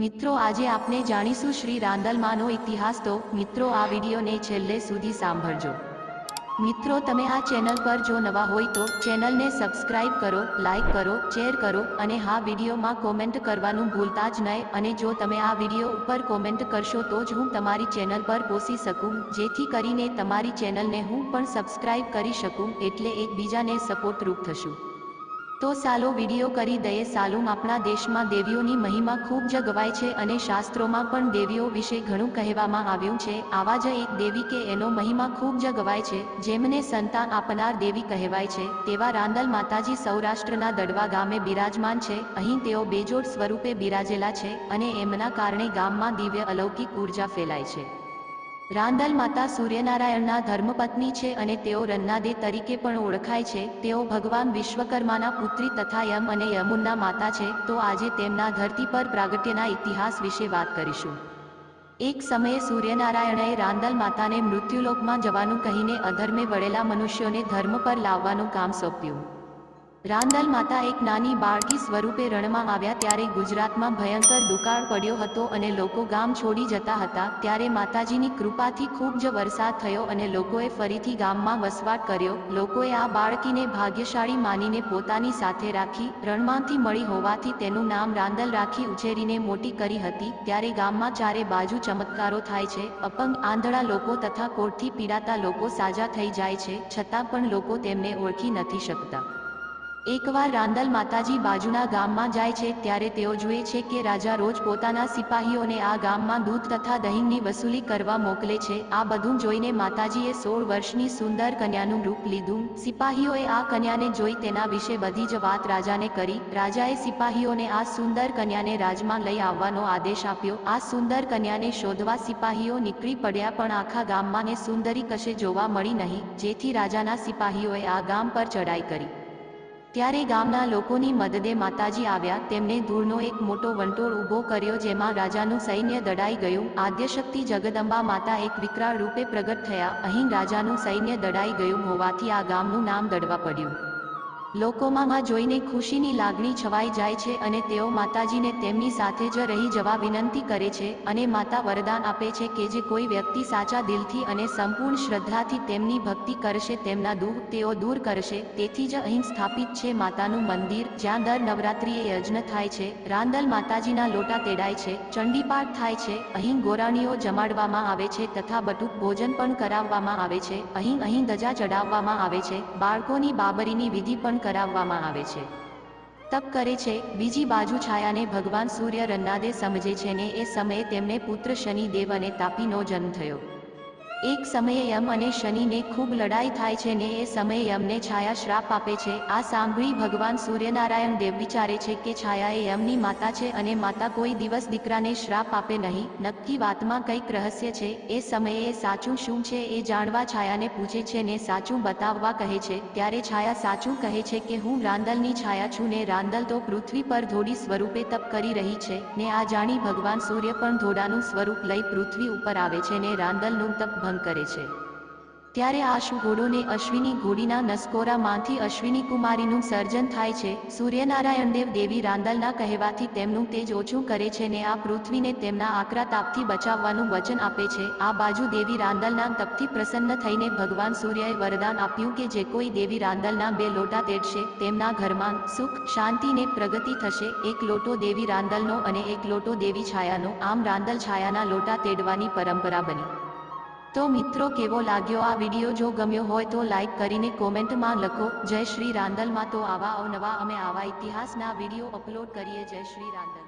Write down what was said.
મિત્રો, આજે આપણે જાણીશું શ્રી રાંદલમાનો ઇતિહાસ. તો, મિત્રો, આ વિડીયોને છેલ્લે સુધી સાંભળજો. મિત્રો, તમે આ ચેનલ પર જો નવા હોય તો ચેનલને સબસ્ક્રાઇબ કરો, લાઇક કરો, શેર કરો અને હા, વિડીયોમાં કોમેન્ટ કરવાનું ભૂલતા જ નહીં. અને જો તમે આ વીડિયો ઉપર કોમેન્ટ કરશો તો જ હું તમારી ચેનલ પર પોસી શકું. જેથી કરીને તમારી ચેનલને હું પણ સબસ્ક્રાઇબ કરી શકું, એટલે એકબીજાને સપોર્ટરૂપ થશું. તો સાલો વીડિયો કરી દઈએ. સાલુમ આપણા દેશમાં દેવીઓની મહિમા ખૂબ જ ગવાય છે અને શાસ્ત્રોમાં પણ દેવીઓ વિશે ઘણું કહેવામાં આવ્યું છે. આવા જ એક દેવી કે એનો મહિમા ખૂબ જ ગવાય છે, જેમને સંતાન આપનાર દેવી કહેવાય છે. તેવા રાંદલ માતાજી સૌરાષ્ટ્રના દડવા ગામે બિરાજમાન છે. અહીં તેઓ બેજોડ સ્વરૂપે બિરાજેલા છે અને એમના કારણે ગામમાં દિવ્ય અલૌકિક ઊર્જા ફેલાય છે. રાંદલ માતા સૂર્યનારાયણના ધર્મપત્ની છે અને તેઓ રન્નાદે તરીકે પણ ઓળખાય છે. તેઓ ભગવાન વિશ્વકર્માના પુત્રી તથા યમ અને યમુનના માતા છે. તો આજે તેમના ધરતી પર પ્રાગટ્યના ઇતિહાસ વિશે વાત કરીશું. એક સમયે સૂર્યનારાયણએ રાંદલ માતાને મૃત્યુલોકમાં જવાનું કહીને અધર્મે વળેલા મનુષ્યોને ધર્મ પર લાવવાનું કામ સોંપ્યું. રાંદલ માતા એક નાની બાળકી સ્વરૂપે રણમાં આવ્યા ત્યારે ગુજરાતમાં ભયંકર દુકાળ પડ્યો હતો અને લોકો ગામ છોડી જતા હતા. ત્યારે માતાજીની કૃપાથી ખૂબ જ વરસાદ થયો અને લોકોએ ફરીથી ગામમાં વસવાટ કર્યો. લોકોએ આ બાળકીને ભાગ્યશાળી માનીને પોતાની સાથે રાખી, રણમાંથી મળી હોવાથી તેનું નામ રાંદલ રાખી ઉછેરીને મોટી કરી હતી. ત્યારે ગામમાં ચારે બાજુ ચમત્કારો થાય છે. અપંગ આંધળા લોકો તથા કોઢથી પીડાતા લોકો સાજા થઈ જાય છે, છતાં પણ લોકો તેમને ઓળખી નથી શકતા. એકવાર રાંદલ માતાજી બાજુના ગામમાં જાય છે, ત્યારે તેઓ જુએ છે કે રાજા રોજ પોતાના સિપાહીઓને આ ગામમાં દૂધ તથા દહીંની વસૂલી કરવા મોકલે છે. આ બધું જોઈને માતાજીએ સોળ વર્ષની સુંદર કન્યાનું રૂપ લીધું. સિપાહીઓએ આ કન્યાને જોઈ તેના વિશે બધી જ વાત રાજાને કરી. રાજાએ સિપાહીઓને આ સુંદર કન્યાને રાજમાં લઈ આવવાનો આદેશ આપ્યો. આ સુંદર કન્યાને શોધવા સિપાહીઓ નીકળી પડ્યા, પણ આખા ગામમાં સુંદરી કશે જોવા મળી નહીં. જેથી રાજાના સિપાહીઓએ આ ગામ પર ચડાઈ કરી. ત્યારે ગામના લોકોની મદદે માતાજી આવ્યા. તેમને ધૂળનો એક મોટો વંટોળ ઊભો કર્યો જેમાં રાજાનું સૈન્ય દડાઈ ગયું. આદ્યશક્તિ જગદંબા માતા એક વિકરાળ રૂપે પ્રગટ થયા. અહીં રાજાનું સૈન્ય દડાઈ ગયું હોવાથી આ ગામનું નામ દડવા પડ્યું. લોકોમાં માં જોઈને ખુશીની લાગણી છવાઈ જાય છે અને તેઓ માતાજીને તેમની સાથે જ રહી જવા વિનંતી કરે છે અને માતા વરદાન આપે છે કે જે કોઈ વ્યક્તિ સાચા દિલથી અને સંપૂર્ણ શ્રદ્ધાથી તેમની ભક્તિ કરશે, તેમના દુઃખ તેઓ દૂર કરશે. તેથી જ અહીં સ્થાપિત છે માતાનું મંદિર, જ્યાં દર નવરાત્રિએ યજ્ઞ થાય છે, રાંદલ માતાજીના લોટા તેડાય છે, ચંડીપાઠ થાય છે, અહીં ગોરાણીઓ જમાડવામાં આવે છે તથા બટુક ભોજન પણ કરાવવામાં આવે છે. અહીં અહીં ધજા ચડાવવામાં આવે છે. બાળકોની બાબરીની વિધિ પણ કરાવવામાં આવે છે. તપ કરે છે, બીજી બાજુ છાયાને ભગવાન સૂર્ય રન્નાદે સમજે છે ને એ સમયે તેમને પુત્ર શનિદેવ અને તાપીનો જન્મ થયો. એક સમયે યમ અને શનિને ખૂબ લડાઈ થાય છે ને એ સમયે યમને છાયા શ્રાપ આપે છે. આ સાંભળી ભગવાન સૂર્યનારાયણ દેવ વિચારે છે કે છાયા એ યમની માતા છે અને માતા કોઈ દિવસ દીકરાને શ્રાપ આપે નહીં. નક્કી વાતમાં કંઈક રહસ્ય છે. એ સમયે એ સાચું શું છે એ જાણવા છાયાને પૂછે છે ને સાચું બતાવવા કહે છે. ત્યારે છાયા સાચું કહે છે કે હું રાંદલની છાયા છું ને રાંદલ તો પૃથ્વી પર ધોડી સ્વરૂપે તપ કરી રહી છે ને આ જાણી ભગવાન સૂર્ય પણ ધોડાનું સ્વરૂપ લઈ પૃથ્વી ઉપર આવે છે ને રાંદલનું તપ ભંગ કરે છે. ત્યારે આશુ ઘોડોને અશ્વિની ઘોડીના નસકોરામાંથી અશ્વિની કુમારીનું સર્જન થાય છે. સૂર્યનારાયણ દેવ દેવી રાંદલના કહેવાથી તેમનું તેજ ઓછું કરે છે ને આ પૃથ્વીને તેમના આકરા તાપથી બચાવવાનું વચન આપે છે. આ બાજુ દેવી રાંદલના તપથી પ્રસન્ન થઈને ભગવાન સૂર્યએ વરદાન આપ્યું કે જે કોઈ દેવી રાંદલના બે લોટા તેડશે, તેમના ઘરમાં સુખ, શાંતિ ને પ્રગતિ થશે. એક લોટો દેવી રાંદલનો અને એક લોટો દેવી છાયાનો. આમ રાંદલ છાયાના લોટા તેડવાની પરંપરા બની. તો મિત્રો કેવો લાગ્યો આ વીડિયો? જો ગમ્યો હોય તો લાઈક કરીને કોમેન્ટમાં લખો. જય શ્રી રાંદલમાં તો આવા અવનવા અમે આવા ઇતિહાસના વીડિયો અપલોડ કરીએ. જય શ્રી રાંદલ.